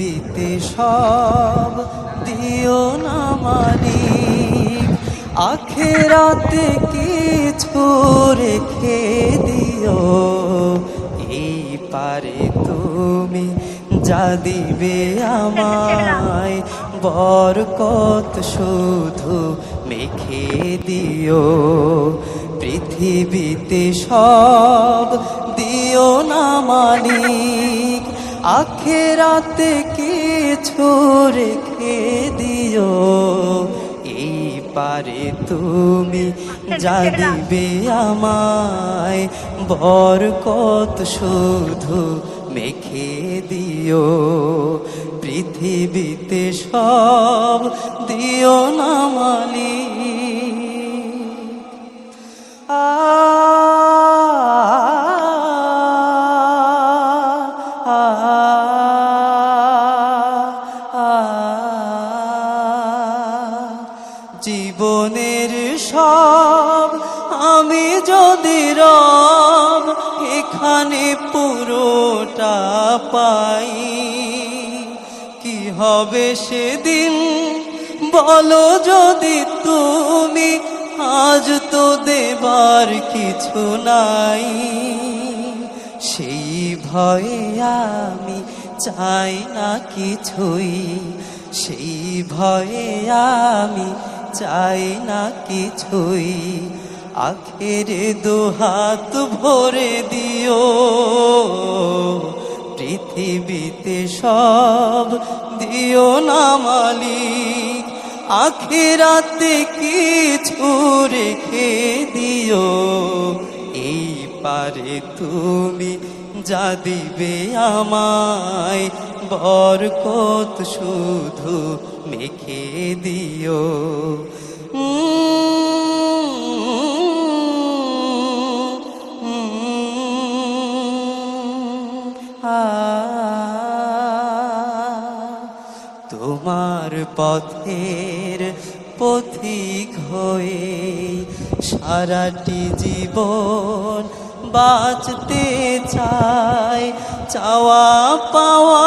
পৃথিবীতে সব দিও না মালিক আখেরাতে কিছু রেখে দিও। এই পারে তুমি যা দিবে আমায়, বরকত শুধু মেখে দিও। পৃথিবীতে সব দিও না মালিক আখেরাতে কিছু রেখে দিও। এই পারে তুমি যা দিবে আমায় বরকত শুধু মেখে দিও। পৃথিবীতে সব দিও না মালিক। আ আ জীবনের সব, আমি যদি রব, এখানে পুরোটা পাই। কি হবে সেদিন? বলো যদি তুমি, আজ তো দেবার কিছু নাই। সেই ভয়ে আমি চাই না কিছুই, সেই ভয়ে আমি চাই না কিছুই। আখেরে দুহাত ভরে দিও। পৃথিবীতে সব দিও না মালিক। আখেরাতে কিছু রেখে দিও। এই পারে তুমি যা দিবে আমায় বরকত শুধু মেখে দিও। তোমার পথের পথিক হয়ে সারাটি জীবন বাঁচতে চাই, চাওয়া পাওয়া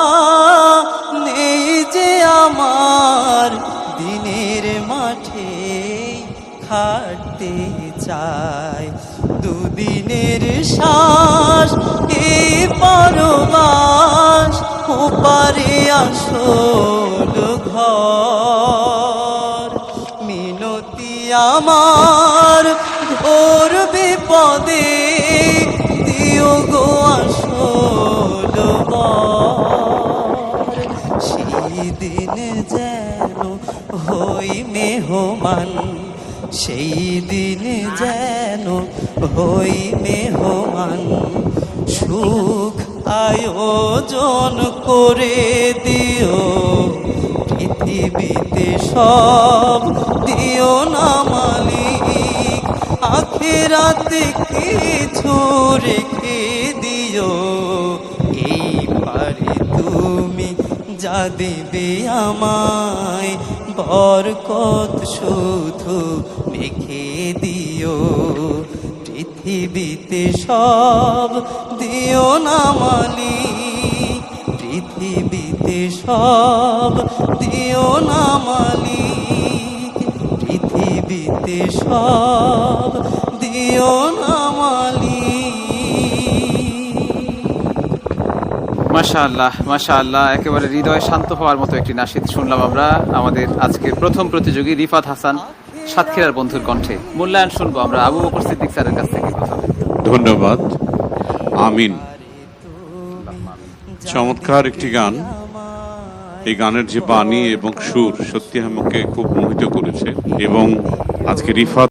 নেই যে আমার। দিনের মাঠে খাটতে চাই, দুদিনের শ্বাস এই পরবাস, ওপারে আসল ঘর। মিনতি আমার ঘোর বিপদে দিন যেন হই মেহমান, সেই দিন যেন হই মেহমান। সুখ আয়োজন করে দিও, পৃথিবীতে সব দিও না মালিক। আখেরাতে কিছু রেখে দেবে আমায় বরকত শুধু মেখে দিও। পৃথিবীতে সব দিও না মালিক, পৃথিবীতে সব দিও না মালিক, পৃথিবীতে সব দিও না মাশা আল্লাহ মাশা আল্লাহ একেবারে হৃদয় শান্ত হওয়ার মতো একটি নাসিদ শুনলাম আমরা, আমাদের আজকে প্রথম প্রতিযোগী রিফাত হাসান, সাতক্ষীরার বন্ধুর কণ্ঠে। মূল্যায়ন শুনব আমরা, আবু বকর সিদ্দিক স্যারের কাছ থেকে ধন্যবাদ। আমিন। চমৎকার একটি গান। এই গানের যে বাণী এবং সুর সত্যি আমাকে খুব মোহিত করেছে এবং আজকে রিফাত